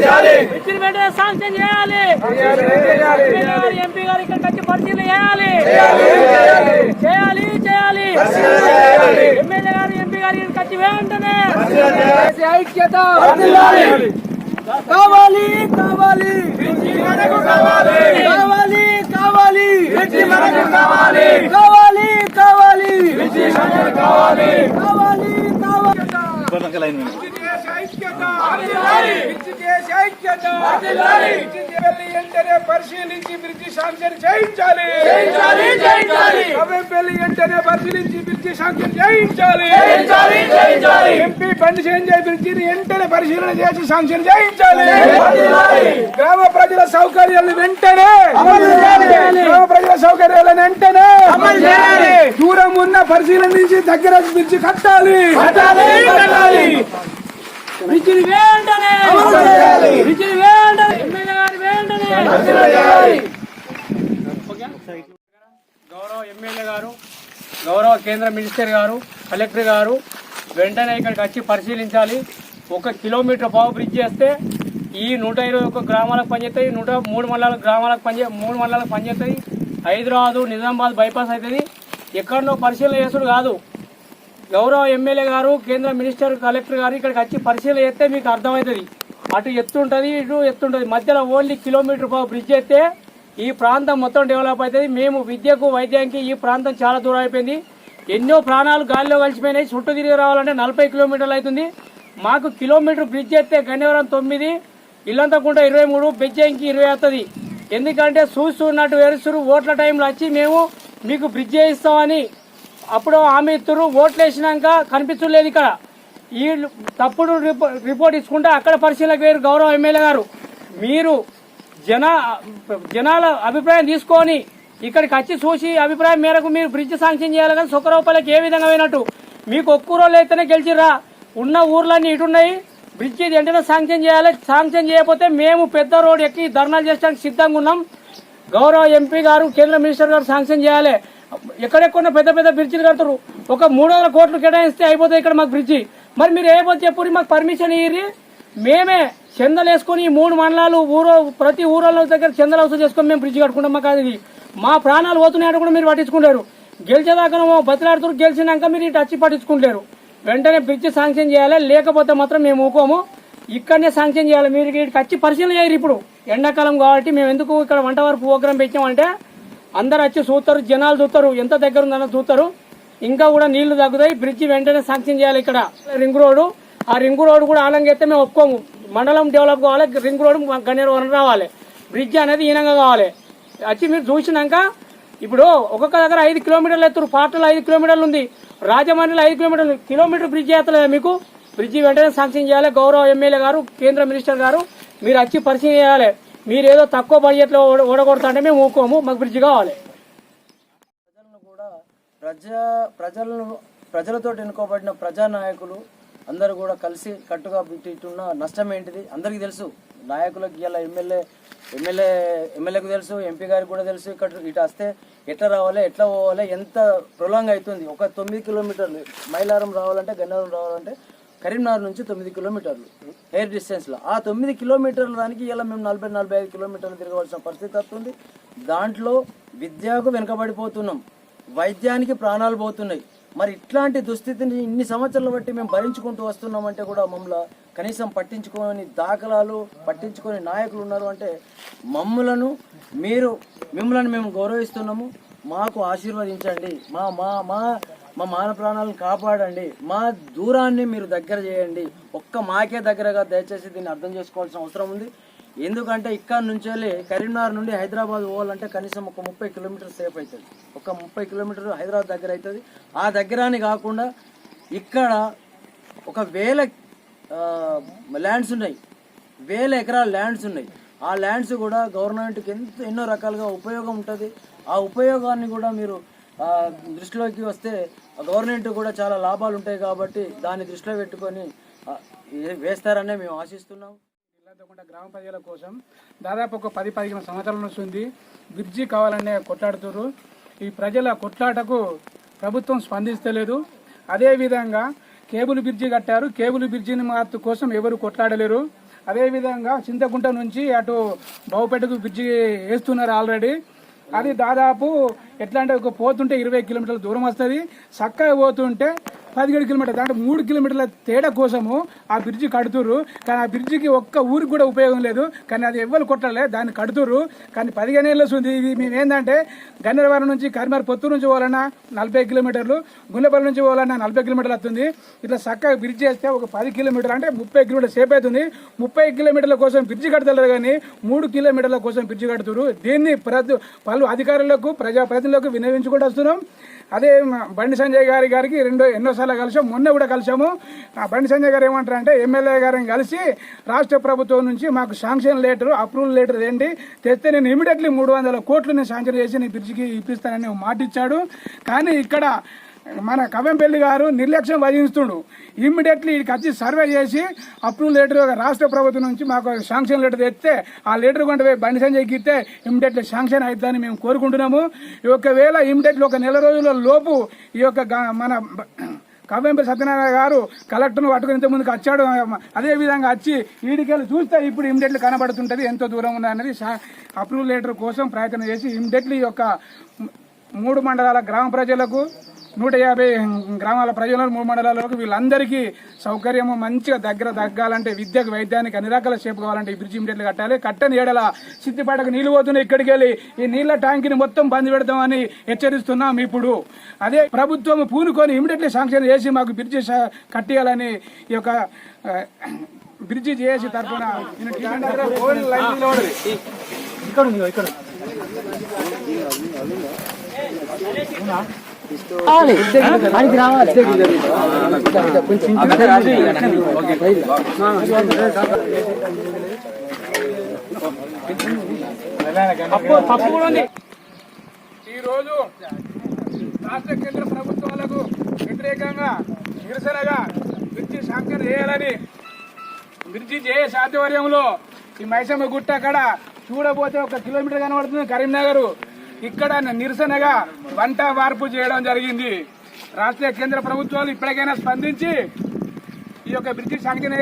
వెంటనే బ్రిడ్జిని వెంటనే శాంక్షన్ చేయాలి. ఎంపీ గారు ఇక్కడికి వచ్చి పరిశీలన చేయాలి. చేయాలి. చేయాలి ఎమ్మెల్యే గారు ఎంపీ గారు ఇక్కడికి వచ్చి వెంటనే. ఐక్యత. కావాలి కావాలి. కావాలి. కావాలి కావాలి. కావాలి. కావాలి కావాలి. వెంటనే పరిశీలించి బ్రిడ్జి శాంక్షన్ చేయించాలి. పెళ్ళి వెంటనే పరిశీలించి బ్రిడ్జి శాంక్షన్ చేయించాలి. ఎంపీ బండి చేంజాయ్ బ్రిడ్జిని వెంటనే పరిశీలన చేసి శాంక్షన్ చేయించాలి. గ్రామ ప్రజల సౌకర్యాలు వెంటనే గ్రామ ప్రజల సౌకర్యాలను వెంటనే దూరం ఉన్న పరిశీలన నుంచి దగ్గర బ్రిడ్జి కట్టాలి. వెంటనే వెంటనే ఎమ్మెల్యే గారు వెంటనే గౌరవ ఎమ్మెల్యే గారు గౌరవ కేంద్ర మినిస్టర్ గారు కలెక్టర్ గారు వెంటనే ఇక్కడికి వచ్చి పరిశీలించాలి. ఒక కిలోమీటర్ పావు బ్రిడ్జ్ చేస్తే ఈ నూట ఇరవై ఒక్క గ్రామాలకు పనిచేస్తాయి నూట మూడు మండలాల గ్రామాలకు పనిచే మూడు మండలాలకు పనిచేస్తాయి. హైదరాబాదు నిజామాబాద్ బైపాస్ అవుతుంది ఎక్కడనో పరిశీలన చేసుడు కాదు. గౌరవ ఎమ్మెల్యే గారు కేంద్ర మినిస్టర్ కలెక్టర్ గారు ఇక్కడికి వచ్చి పరిశీలన చేస్తే మీకు అర్థమవుతుంది. అటు ఎత్తు ఉంటుంది ఇటు ఎత్తు ఉంటుంది మధ్యలో ఓన్లీ కిలోమీటర్ బ్రిడ్జ్ అయితే ఈ ప్రాంతం మొత్తం డెవలప్ అవుతుంది. మేము విద్యకు వైద్యానికి ఈ ప్రాంతం చాలా దూరం అయిపోయింది. ఎన్నో ప్రాణాలు గాలిలో కలిసిపోయినాయి. చుట్టూ తిరిగి రావాలంటే నలభై కిలోమీటర్లు అవుతుంది. మాకు కిలోమీటర్ బ్రిడ్జ్ ఎత్తే గన్నవరం తొమ్మిది ఇల్లంతకుంట ఇరవై మూడు బెజ్జంకి ఇరవై అవుతుంది ఎందుకంటే చూస్తున్నట్టు వేరుస్తురు ఓట్ల టైంలో వచ్చి మేము మీకు బ్రిడ్జ్ వేయిస్తామని అప్పుడు ఆమె ఇద్దరు ఓట్లు వేసినాక కనిపించలేదు ఇక్కడ. ఈ తప్పుడు రిపో- రిపోర్ట్ ఇచ్చుకుంటే అక్కడ పరిశీలనకు వేరు గౌరవ ఎమ్మెల్యే గారు. మీరు జన జనాల అభిప్రాయం తీసుకొని ఇక్కడికి వచ్చి చూసి అభిప్రాయం మేరకు మీరు బ్రిడ్జ్ శాంక్షన్ చేయాలి కానీ సుఖరూపాలకి ఏ విధంగా పోయినట్టు. మీకు ఒక్క రోజులు అయితేనే గెలిచిర్రా. ఉన్న ఊర్లన్నీ ఇటున్నాయి. బ్రిడ్జ్ వెంటనే శాంక్షన్ చేయాలి. శాంక్షన్ చేయకపోతే మేము పెద్ద రోడ్ ఎక్కి ధర్నాలు చేయడానికి సిద్ధంగా ఉన్నాం. గౌరవ ఎంపీ గారు కేంద్ర మినిస్టర్ గారు శాంక్షన్ చేయాలి. ఎక్కడెక్కడ పెద్ద పెద్ద బ్రిడ్జిలు కడతారు. ఒక మూడు వందల కోట్లు కేటాయిస్తే అయిపోతాయి ఇక్కడ మాకు బ్రిడ్జి. మరి మీరు ఏపోతే చెప్పు మాకు పర్మిషన్ ఇయ్యి మేమే చందలు వేసుకొని మూడు మండలాలు ఊరో ప్రతి ఊరోళ్ళ దగ్గర చందలు అవసరం చేసుకొని మేము బ్రిడ్జి కట్టుకుంటాం మాకు అది. మా ప్రాణాలు పోతున్నాయని కూడా మీరు పట్టించుకుంటారు. గెలిచేదాకా బతిలాడుతూ గెలిచినాక మీరు ఇటు వచ్చి పట్టించుకుంటారు వెంటనే బ్రిడ్జ్ శాంక్షన్ చేయాలి? లేకపోతే మాత్రం మేము ఊకోము. ఇక్కడనే శాంక్షన్ చేయాలి? మీరు ఇక్కడికి వచ్చి పరిశీలన చేయరు ఇప్పుడు. ఎండాకాలం కాబట్టి మేము ఎందుకు ఇక్కడ వంట వరకు ప్రోగ్రాం పెట్టామంటే అందరు వచ్చి చూస్తారు జనాలు చూస్తారు ఎంత దగ్గర ఉందన్న చూస్తారు. ఇంకా కూడా నీళ్ళు తగ్గుతాయి బ్రిడ్జి వెంటనే శాంక్షన్ చేయాలి ఇక్కడ. రింగ్ రోడ్ ఆ రింగ్ రోడ్ కూడా ఆలంగైతే మేము ఒప్పుకోము. మండలం డెవలప్ కావాలి రింగ్ రోడ్ గన్నేరు రావాలి. బ్రిడ్జ్ అనేది ఈనంగా కావాలి. వచ్చి మీరు చూసినాక ఇప్పుడు ఒక్కొక్క దగ్గర ఐదు కిలోమీటర్లు ఎత్తురు పాటలు ఐదు కిలోమీటర్లు ఉంది. రాజమండ్రిలో ఐదు కిలోమీటర్లు కిలోమీటర్ బ్రిడ్జ్ చేస్తలేదా మీకు? బ్రిడ్జి వెంటనే శాంక్షన్ చేయాలి. గౌరవ ఎమ్మెల్యే గారు కేంద్ర మినిస్టర్ గారు మీరు వచ్చి పరిచయం చేయాలి. మీరు ఏదో తక్కువ బడ్జెట్లో ఓడ- మేము ఊకోము మాకు బ్రిడ్జ్ కావాలి. ప్రజలను కూడా ప్రజా ప్రజలను ప్రజలతో ఎన్నుకోబడిన ప్రజానాయకులు అందరూ కూడా కలిసి కట్టుగా ఇటున్న నష్టం ఏంటిది? అందరికీ తెలుసు. నాయకులకు ఇలా ఎమ్మెల్యే ఎమ్మెల్యే ఎమ్మెల్యేకు తెలుసు ఎంపీ గారికి కూడా తెలుసు. ఇక్కడ ఇటు వస్తే ఎట్లా రావాలి ఎట్లా పోవాలి ఎంత ప్రొలాంగ్ అవుతుంది? ఒక తొమ్మిది కిలోమీటర్లు మైలారం రావాలంటే గన్నవరం రావాలంటే కరీంనగర్ నుంచి తొమ్మిది కిలోమీటర్లు. ఎయిర్ డిస్టెన్స్లో. ఆ తొమ్మిది కిలోమీటర్ల దానికి ఇలా మేము నలభై నలభై ఐదు కిలోమీటర్లు తిరగవలసిన పరిస్థితి వస్తుంది. దాంట్లో విద్యకు వెనుకబడిపోతున్నాం. వైద్యానికి ప్రాణాలు పోతున్నాయి. మరి ఇట్లాంటి దుస్థితిని ఇన్ని సంవత్సరాలు బట్టి మేము భరించుకుంటూ వస్తున్నామంటే కూడా మమ్మల్ని కనీసం పట్టించుకోని దాఖలాలు పట్టించుకొని నాయకులు ఉన్నారు అంటే మమ్ములను మీరు మిమ్మల్ని మేము గౌరవిస్తున్నాము. మాకు ఆశీర్వదించండి. మా మా మా మా మాన ప్రాణాలను కాపాడండి. మా దూరాన్ని మీరు దగ్గర చేయండి. ఒక్క మాకే దగ్గరగా దయచేసి దీన్ని అర్థం చేసుకోవాల్సిన అవసరం ఉంది. ఎందుకంటే ఇక్కడ నుంచి వెళ్ళి కరీంనగర్ నుండి హైదరాబాద్ పోవాలంటే కనీసం ఒక ముప్పై కిలోమీటర్ సేఫ్ అవుతుంది. ఒక ముప్పై కిలోమీటర్ హైదరాబాద్ దగ్గర అవుతుంది. ఆ దగ్గర అని కాకుండా ఇక్కడ ఒక వేల ల్యాండ్స్ ఉన్నాయి. వేల ఎకరాల ల్యాండ్స్ ఉన్నాయి. ఆ ల్యాండ్స్ కూడా గవర్నమెంట్కి ఎంత ఎన్నో రకాలుగా ఉపయోగం ఉంటుంది. ఆ ఉపయోగాన్ని కూడా మీరు దృష్టిలోకి వస్తే గవర్నమెంట్ కూడా చాలా లాభాలు ఉంటాయి కాబట్టి దాన్ని దృష్టిలో పెట్టుకొని ఏ- వేస్తారనే మేము ఆశిస్తున్నాం. ఇల్లంతకుంట గ్రామ ప్రజల కోసం దాదాపు ఒక పది పదిహేను సంవత్సరాల నుంచి ఉంది. బ్రిడ్జి కావాలనే కొట్లాడుతున్నారు ఈ ప్రజల కొట్లాటకు ప్రభుత్వం స్పందిస్తలేదు. అదేవిధంగా కేబుల్ బ్రిడ్జి కట్టారు. కేబుల్ బ్రిడ్జిని మార్పు కోసం ఎవరు కొట్లాడలేరు. అదేవిధంగా చింతకుంట నుంచి అటు బావుపేటకు బ్రిడ్జి వేస్తున్నారు ఆల్రెడీ. అది దాదాపు ఎట్లా అంటే ఒక పోతుంటే ఇరవై కిలోమీటర్ల దూరం వస్తుంది. చక్కగా పోతుంటే పదిహేడు కిలోమీటర్లు అంటే మూడు కిలోమీటర్ల తేడా కోసము ఆ బ్రిడ్జి కడుతుర్రు. కానీ ఆ బ్రిడ్జికి ఒక్క ఊరికి కూడా ఉపయోగం లేదు. కానీ అది ఎవ్వరు కొట్టలే దాన్ని కడుతుర్రు. కానీ పదిహేను ఏళ్ళు వస్తుంది. ఇది మేము ఏంటంటే గన్నెరవారం నుంచి కరిమార్ పొత్తూరు నుంచి పోవాలన్నా నలభై కిలోమీటర్లు గుండెపల్లి నుంచి పోవాలన్నా నలభై కిలోమీటర్లు వస్తుంది. ఇట్లా చక్కగా బ్రిడ్జ్ చేస్తే ఒక పది కిలోమీటర్లు అంటే ముప్పై కిలోమీటర్లు సేపు అవుతుంది. ముప్పై కిలోమీటర్ల కోసం బ్రిడ్జి కడతలేరు కానీ మూడు కిలోమీటర్ల కోసం బ్రిడ్జి కడుతురు దీన్ని ప్రతి పలు అధికారులకు ప్రజాప్రతినిధులకు వినియోగించుకుంటూ వస్తున్నాం. అదే బండి సంజయ్ గారి గారికి రెండో ఎన్నోసార్లు కలిసాం. మొన్న కూడా కలిసాము. బండి సంజయ్ గారు ఏమంటారంటే ఎమ్మెల్యే గారిని కలిసి రాష్ట్ర ప్రభుత్వం నుంచి మాకు శాంక్షన్ లెటర్ అప్రూవల్ లెటర్ ఏంటి? తెస్తే నేను ఇమీడియట్లీ మూడు వందల కోట్లు నేను శాంక్షన్ చేసి నేను బ్రిడ్జికి ఇప్పిస్తానని మాటిచ్చాడు మాట ఇచ్చాడు. కానీ ఇక్కడ మన కవంపల్లి గారు నిర్లక్ష్యం వహిస్తుండు ఇమ్మీడియట్లీ ఇక్కడికి వచ్చి సర్వే చేసి అప్రూవల్ లెటర్ రాష్ట్ర ప్రభుత్వం నుంచి మాకు శాంక్షన్ లెటర్ తెస్తే ఆ లెటర్ కొంటే పోయి బండి సంజయ్ ఇస్తే ఇమ్మీడియట్లీ శాంక్షన్ అవుతుందని మేము కోరుకుంటున్నాము. ఈ ఒకవేళ ఇమ్మీడియట్లీ ఒక నెల రోజుల లోపు ఈ యొక్క మన కవ్వంపల్లి సత్యనారాయణ గారు కలెక్టర్ను పట్టుకుని ఇంతకుముందుకు వచ్చాడు అదే విధంగా వచ్చి ఈడికెళ్ళి చూస్తే ఇప్పుడు ఇమ్మీడియట్లీ కనబడుతుంటది ఎంతో దూరం ఉంది అనేది అప్రూవల్ లెటర్ కోసం ప్రయత్నం చేసి ఇమ్మీడియట్లీ ఈ యొక్క మూడు మండలాల గ్రామ ప్రజలకు నూట యాభై గ్రామాల ప్రజలకు మూడు మండలాలకు వీళ్ళందరికీ సౌకర్యము మంచిగా దగ్గర తగ్గాలంటే విద్యకు వైద్యానికి అన్ని రకాల సేపు కావాలంటే ఈ బ్రిడ్జ్ ఇమీడియట్లీ కట్టాలి. కట్టని ఏడల సిద్దిపేటకు నీళ్ళు పోతున్నాయి ఇక్కడికి వెళ్ళి ఈ నీళ్ళ ట్యాంక్ని మొత్తం బంద్ పెడతామని హెచ్చరిస్తున్నాం ఇప్పుడు. అదే ప్రభుత్వం పూనుకొని ఇమీడియట్లీ శాంక్షన్ చేసి మాకు బ్రిడ్జి కట్టియాలని ఈ యొక్క బ్రిడ్జి చేసి తరఫున నేను టిఫిన్ దగ్గర ఫోన్ లైన్ నిలబడదు. తప్పు తప్పు కూడా ఉంది ఈ రోజు రాష్ట్ర కేంద్ర ప్రభుత్వాలకు వ్యతిరేకంగా నిరసనగా బ్రిడ్జి శాంక్షన్ చేయాలని బ్రిడ్జి చేసే ఆధ్వర్యంలో ఈ మైసమ్మ గుట్ట అక్కడ చూడబోతే ఒక కిలోమీటర్ కనబడుతుంది కరీంనగర్ ఇక్కడ నిరసనగా వంట వార్పు చేయడం జరిగింది. రాష్ట్ర కేంద్ర ప్రభుత్వాలు ఇప్పటికైనా స్పందించి ఈ యొక్క బ్రిటిష్ శాంక్షన్